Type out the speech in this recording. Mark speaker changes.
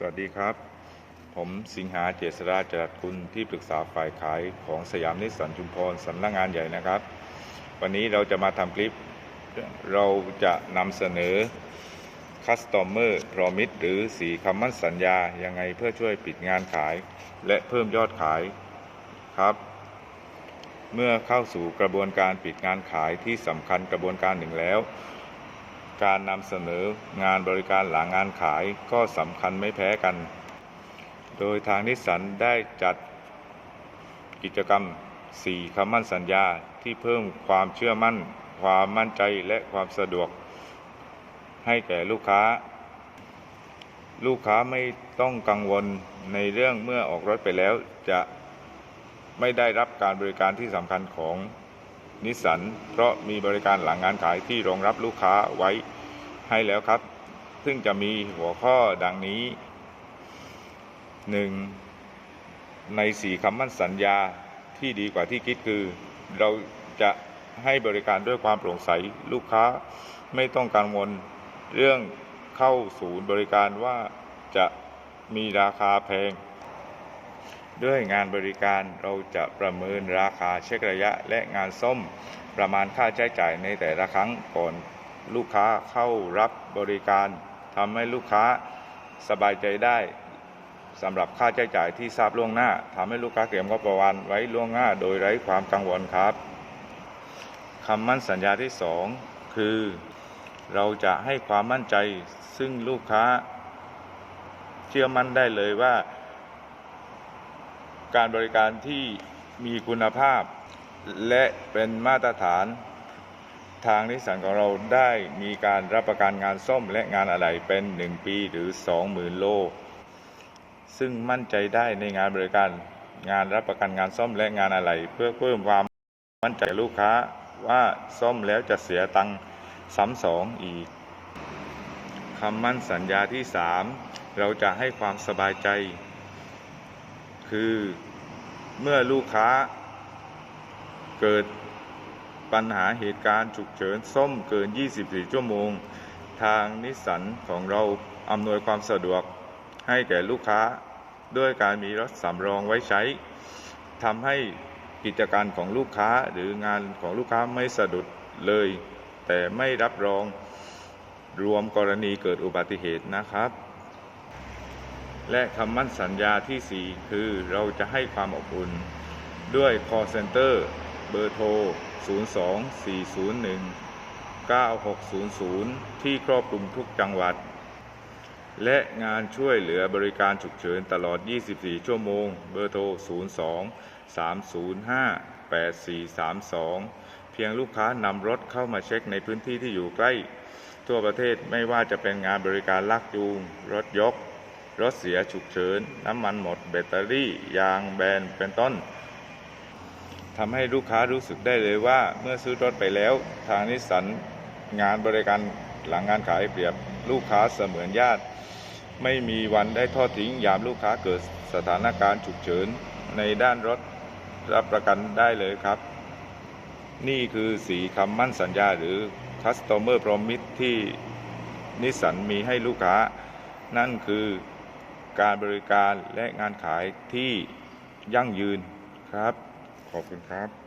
Speaker 1: สวัสดีครับ ผมสิงหาเจษราจรัสคุณที่ปรึกษาฝ่ายขายของสยามนิสสันชุมพรสำนักงานใหญ่นะครับ วันนี้เราจะมาทำคลิป เราจะนำเสนอ Customer Promise หรือ สีคำมั่นสัญญา ยังไงเพื่อช่วยปิดงานขาย และเพิ่มยอดขายครับ เมื่อเข้าสู่กระบวนการปิดงานขายที่สำคัญกระบวนการหนึ่งแล้ว การนำเสนองานบริการหลังงานขายก็สำคัญไม่แพ้กัน โดยทางนิสสันได้จัดกิจกรรม 4คำมั่นสัญญาที่เพิ่มความเชื่อมั่น ความมั่นใจและความสะดวก ให้แก่ลูกค้า ลูกค้าไม่ต้องกังวลในเรื่องเมื่อออกรถไปแล้วจะไม่ได้รับการบริการที่สำคัญของ นิสสันเพราะมีบริการหลังงานขายที่รองรับลูกค้าไว้ให้แล้วครับ ซึ่งจะมีหัวข้อดังนี้ 1. ในสี่คำมั่นสัญญาที่ดีกว่าที่คิดคือ เราจะให้บริการด้วยความโปร่งใสลูกค้าไม่ต้องกังวลเรื่องเข้าศูนย์บริการว่าจะมีราคาแพง ด้วยงานบริการเราจะประเมินราคาเช็คระยะและงานส้มประมาณค่าใช้จ่ายในแต่ละครั้งก่อนลูกค้าเข้ารับบริการทำให้ลูกค้าสบายใจได้สำหรับค่าใช้จ่ายที่ทราบล่วงหน้าทำให้ลูกค้าเตรียมงบประมาณไว้ล่วงหน้า โดยไร้ความกังวลครับคำมั่นสัญญาที่สองคือ เราจะให้ความมั่นใจซึ่งลูกค้า เชื่อมั่นได้เลยว่า การบริการที่มีคุณภาพ และเป็นมาตรฐาน ทางนิสสันของเราได้มีการรับประกันงานซ่อมและงานอะไหล่เป็น 1 ปีหรือ 20,000 โล ซึ่งมั่นใจได้ในงานบริการงานรับประกันงานซ่อมและงานอะไหล่เพื่อเพิ่มความมั่นใจลูกค้าว่าซ่อมแล้วจะเสียตังค์ซ้ำสองอีกคำมั่นสัญญาที่ 3 เราจะให้ความสบายใจ คือเมื่อลูกค้าเกิดปัญหาเหตุการณ์ฉุกเฉินส้มเกิน 24 ชั่วโมง ทางนิสสันของเราอำนวยความสะดวกให้แก่ลูกค้าด้วยการมีรถสำรองไว้ใช้ทำให้กิจการของลูกค้าหรืองานของลูกค้าไม่สะดุดเลย แต่ไม่รับรองรวมกรณีเกิดอุบัติเหตุนะครับ และคำมั่นสัญญาที่ 4 คือเราจะให้ความอบอุ่น ด้วย call center เบอร์โทร 02 401 9600 ที่ครอบคลุมทุกจังหวัด และงานช่วยเหลือบริการฉุกเฉินตลอด 24 ชั่วโมง เบอร์โทร 02 305 8432 เพียงลูกค้านำรถเข้ามาเช็คในพื้นที่ที่อยู่ใกล้ ทั่วประเทศไม่ว่าจะเป็นงานบริการลากจูง รถยก รถเสียฉุกเฉิน น้ำมันหมด แบตเตอรี่ ยางแบนเป็นต้นทำให้ลูกค้ารู้สึกได้เลยว่า เมื่อซื้อรถไปแล้ว ทางนิสสันงานบริการหลังงานขายเปรียบลูกค้าเสมือนญาติ ไม่มีวันได้ทอดทิ้งยามลูกค้าเกิดสถานการณ์ฉุกเฉิน ในด้านรถรับประกันได้เลยครับ นี่คือสีคำมั่นสัญญาหรือ Customer Promise ที่นิสสันมีให้ลูกค้า นั่นคือ การบริการและงานขายที่ยั่งยืนครับ ขอบคุณครับ